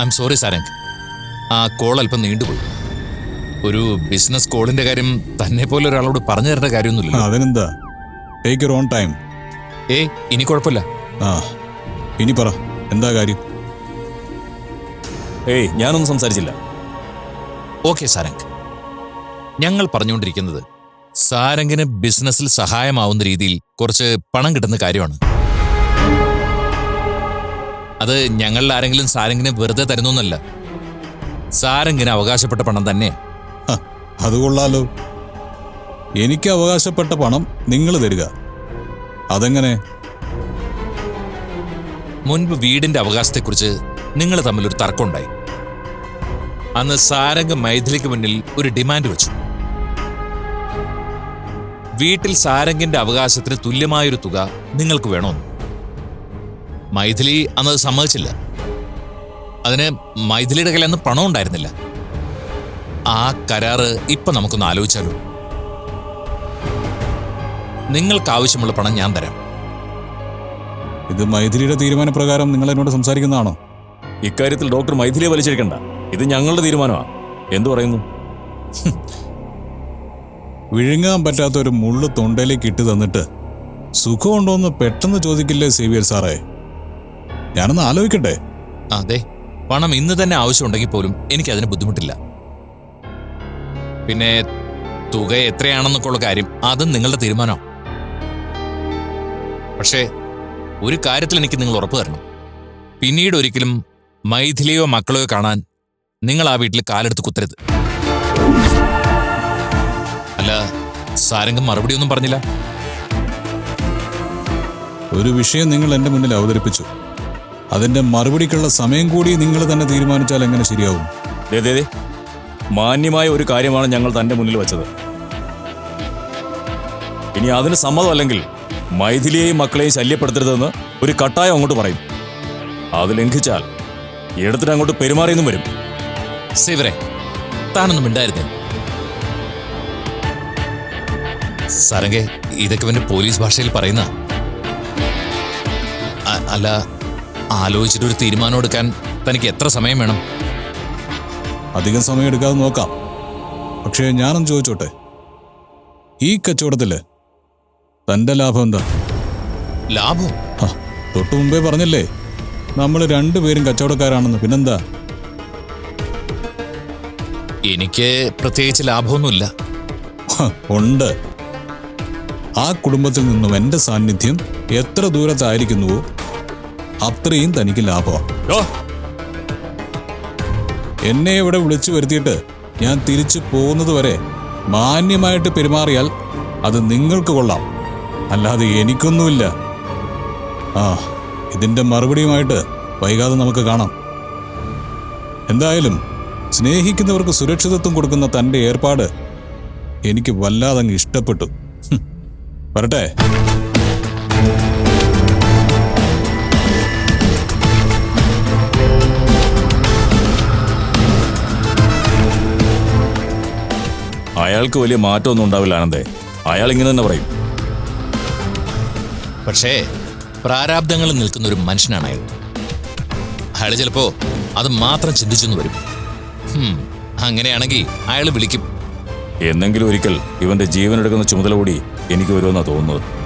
I am sorry Sarang ആ call അല്പം നീണ്ടുപോയി. ഒരു ബിസിനസ് കോളിന്റെ കാര്യം തന്നെ പോലെ ഒരാളോട് പറഞ്ഞു തരേണ്ട കാര്യമൊന്നുമില്ല അതിനെന്താ? ടേക്ക് യുവർ ഓൺ ടൈം ഏ ഇനി കുഴപ്പമില്ല. ആ ഇനി പറ എന്താ കാര്യം? ഏയ് ഞാനൊന്നും സംസാരിച്ചില്ല. ഓക്കെ സാരംഗ് ഞങ്ങൾ പറഞ്ഞുകൊണ്ടിരിക്കുന്നത് സാരംഗിന് ബിസിനസ്സിൽ സഹായമാവുന്ന രീതിയിൽ കുറച്ച് പണം കിട്ടുന്ന കാര്യമാണ്. അത് ഞങ്ങളിൽ ആരെങ്കിലും സാരംഗിനെ വെറുതെ തരുന്നൊന്നല്ല സാരംഗിന് അവകാശപ്പെട്ട പണം തന്നെ അത് കൊള്ളാലോ. എനിക്ക് അവകാശപ്പെട്ട പണം നിങ്ങൾ തരിക. അതെങ്ങനെ? മുൻപ് വീടിന്റെ അവകാശത്തെക്കുറിച്ച് നിങ്ങൾ തമ്മിൽ ഒരു തർക്കമുണ്ടായി. അന്ന് സാരംഗ് മൈഥിലിക്ക് മുന്നിൽ ഒരു ഡിമാൻഡ് വെച്ചു. വീട്ടിൽ സാരംഗിന്റെ അവകാശത്തിന് തുല്യമായൊരു തുക നിങ്ങൾക്ക് വേണമെന്ന് മൈഥിലി അന്നത് സമ്മതിച്ചില്ല. അതിന് മൈഥിലിയുടെ കയ്യിൽ അന്ന് പണം ഉണ്ടായിരുന്നില്ല. ആ കരാറ് ഇപ്പൊ നമുക്കൊന്ന് ആലോചിച്ചാലോ? നിങ്ങൾക്ക് ആവശ്യമുള്ള പണം ഞാൻ തരാം. ഇത് മൈഥിലിയുടെ തീരുമാനപ്രകാരം നിങ്ങൾ എന്നോട് സംസാരിക്കുന്നതാണോ? ഇക്കാര്യത്തിൽ ഡോക്ടർ മൈഥിലിയെ വലിച്ചെടുക്കണ്ട ഇത് ഞങ്ങളുടെ തീരുമാനമാണ് എന്തു പറയുന്നു? വിഴുങ്ങാൻ പറ്റാത്ത ഒരു മുള്ളു തൊണ്ടയിലേക്ക് ഇട്ട് തന്നിട്ട് സുഖമുണ്ടോ എന്ന് പെട്ടെന്ന് ചോദിക്കില്ലേ സേവിയർ സാറേ? ഞാനൊന്ന് ആലോചിക്കട്ടെ. അതെ പണം ഇന്ന് തന്നെ ആവശ്യമുണ്ടെങ്കിൽ പോലും എനിക്ക് എനിക്കതിന് ബുദ്ധിമുട്ടില്ല. പിന്നെ തുക എത്രയാണെന്നൊക്കെയുള്ള കാര്യം അതും നിങ്ങളുടെ തീരുമാനം പക്ഷേ ഒരു കാര്യത്തിൽ എനിക്ക് നിങ്ങൾ ഉറപ്പ് തരണം. പിന്നീട് ഒരിക്കലും മൈഥിലിയോ മക്കളെയോ കാണാൻ നിങ്ങൾ ആ വീട്ടിൽ കാലെടുത്ത് കുത്തരുത്. അല്ല സാരംഗം മറുപടി ഒന്നും പറഞ്ഞില്ല. ഒരു വിഷയം നിങ്ങൾ എന്റെ മുന്നിൽ അവതരിപ്പിച്ചു. അതിന്റെ മറുപടിക്കുള്ള സമയം കൂടി നിങ്ങൾ തന്നെ തീരുമാനിച്ചാൽ എങ്ങനെ ശരിയാവും? ദേ, ദേ, ദേ. മാന്യമായ ഒരു കാര്യമാണ് ഞങ്ങൾ തന്റെ മുന്നിൽ വെച്ചത്. ഇനി അതിന് സമ്മതമല്ലെങ്കിൽ മൈഥിലിയെയും മക്കളെയും ശല്യപ്പെടുത്തരുതെന്ന് ഒരു കട്ടായം അങ്ങോട്ട് പറയും. അത് ലംഘിച്ചാൽ എടുത്തിട്ട് അങ്ങോട്ട് പെരുമാറിയെന്നും വരും. സിവരെ താനൊന്നും ഉണ്ടായിരുന്നേ സാരംഗെ ഇതൊക്കെ പിന്നെ പോലീസ് ഭാഷയിൽ പറയുന്ന അല്ല ആലോചിച്ചിട്ട് ഒരു തീരുമാനം എടുക്കാൻ തനിക്ക് എത്ര സമയം വേണം? അധികം സമയം എടുക്കാതെ നോക്കാം. പക്ഷേ ഞാനും ചോദിച്ചോട്ടെ? ഈ കച്ചവടത്തിൽ തന്റെ ലാഭം എന്താ? ലാഭം? തൊട്ടു മുമ്പേ പറഞ്ഞല്ലേ നമ്മൾ രണ്ടുപേരും കച്ചവടക്കാരാണെന്ന്. പിന്നെന്താ? എനിക്ക് പ്രത്യേകിച്ച് ലാഭമൊന്നുമില്ല. ഉണ്ട്. ആ കുടുംബത്തിൽ നിന്നും എന്റെ സാന്നിധ്യം എത്ര ദൂരത്തായിരിക്കുന്നുവോ അത്രയും തനിക്ക് ലാഭമാണ് എന്നെ ഇവിടെ വിളിച്ചു വരുത്തിയിട്ട് ഞാൻ തിരിച്ചു പോകുന്നത് വരെ മാന്യമായിട്ട് പെരുമാറിയാൽ അത് നിങ്ങൾക്ക് കൊള്ളാം. അല്ലാതെ എനിക്കൊന്നുമില്ല. ആ ഇതിന്റെ മറുപടിയുമായിട്ട് വൈകാതെ നമുക്ക് കാണാം. എന്തായാലും സ്നേഹിക്കുന്നവർക്ക് സുരക്ഷിതത്വം കൊടുക്കുന്ന തന്റെ ഏർപ്പാട് എനിക്ക് വല്ലാതങ്ങ് ഇഷ്ടപ്പെട്ടു. ഹും. വരട്ടെ. അയാൾക്ക് വലിയ മാറ്റമൊന്നും ഉണ്ടാവില്ല ആനന്ദേ. അയാൾ ഇങ്ങനെ തന്നെ പറയും. പക്ഷേ പ്രാരാബ്ദങ്ങൾ നിൽക്കുന്ന ഒരു മനുഷ്യനാണ് അയാൾ. അയാൾ ചിലപ്പോ അത് മാത്രം ചിന്തിച്ചെന്ന് വരും. അങ്ങനെയാണെങ്കിൽ അയാൾ വിളിക്കും. എന്നെങ്കിലും ഒരിക്കൽ ഇവന്റെ ജീവനെടുക്കുന്ന ചുമതല കൂടി എനിക്ക് വരുമെന്നാണ് തോന്നുന്നത്.